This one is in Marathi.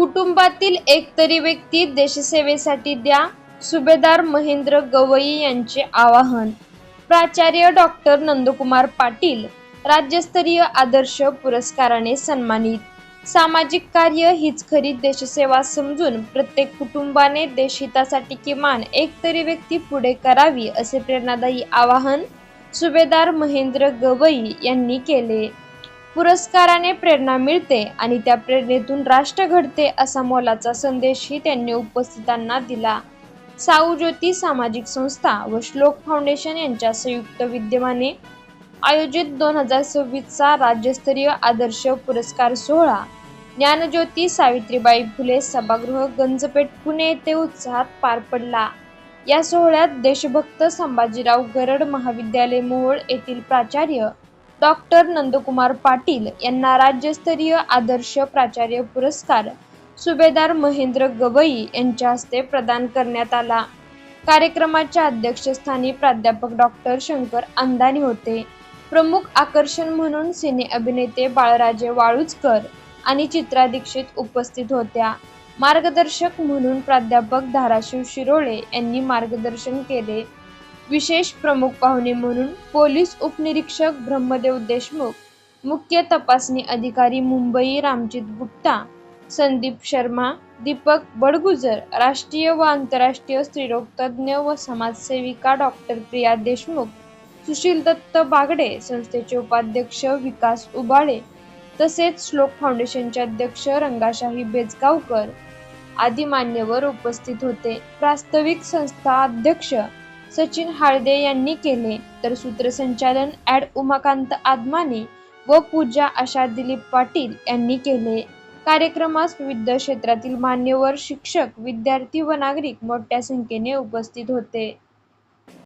कुटुंबातील एक तरी व्यक्ती देशसेवेसाठी द्या. सुभेदार महेंद्र गवई यांचे आवाहन. प्राचार्य डॉक्टर नंदकुमार पाटील राज्यस्तरीय आदर्श पुरस्काराने सन्मानित. सामाजिक कार्य हीच खरी देशसेवा समजून प्रत्येक कुटुंबाने देशहितासाठी किमान एक तरी व्यक्ती पुढे करावी असे प्रेरणादायी आवाहन सुभेदार महेंद्र गवई यांनी केले. पुरस्काराने प्रेरणा मिळते आणि त्या प्रेरणेतून राष्ट्र घडते असा मोलाचा संदेशही त्यांनी उपस्थितांना दिला. साऊ ज्योती सामाजिक संस्था व श्लोक फाउंडेशन यांच्या संयुक्त विद्यमाने आयोजित दोन हजार सव्वीसचा राज्यस्तरीय आदर्श पुरस्कार सोहळा. ज्ञानज्योती सावित्रीबाई फुले सभागृह गंजपेठ पुणे येथे उत्साहात पार पडला. या सोहळ्यात देशभक्त संभाजीराव गरड महाविद्यालय मोहोळ येथील प्राचार्य डॉक्टर नंदकुमार पाटील यांना राज्यस्तरीय आदर्श प्राचार्य पुरस्कार. सुभेदार महेंद्र गवई यांच्या हस्ते प्रदान करण्यात आला. कार्यक्रमाच्या अध्यक्षस्थानी प्राध्यापक डॉक्टर शंकर अंदानी होते. प्रमुख आकर्षण म्हणून सिने अभिनेते बाळराजे वाळुजकर आणि चित्रा दीक्षित उपस्थित होत्या. मार्गदर्शक म्हणून प्राध्यापक धाराशिव शिरोळे यांनी मार्गदर्शन केले. विशेष प्रमुख पाहुणे म्हणून पोलीस उपनिरीक्षक ब्रह्मदेव देशमुख मुख्य तपासणी अधिकारी मुंबई रामजित गुप्ता संदीप शर्मा दीपक बडगुजर राष्ट्रीय व आंतरराष्ट्रीय स्त्रीरोग तज्ज्ञ व समाजसेविका डॉक्टर प्रिया देशमुख सुशील दत्त बागडे संस्थेचे उपाध्यक्ष विकास उबाळे तसेच श्लोक फाउंडेशनचे अध्यक्ष रंगाशाही बेजगावकर आदी मान्यवर उपस्थित होते. प्रास्ताविक संस्था अध्यक्ष सचिन हाळदे यांनी केले. तर सूत्रसंचालन ॲड उमाकांत आदमाने व पूजा आशा दिलीप पाटील यांनी केले. कार्यक्रमास विविध क्षेत्रातील मान्यवर शिक्षक विद्यार्थी व नागरिक मोठ्या संख्येने उपस्थित होते.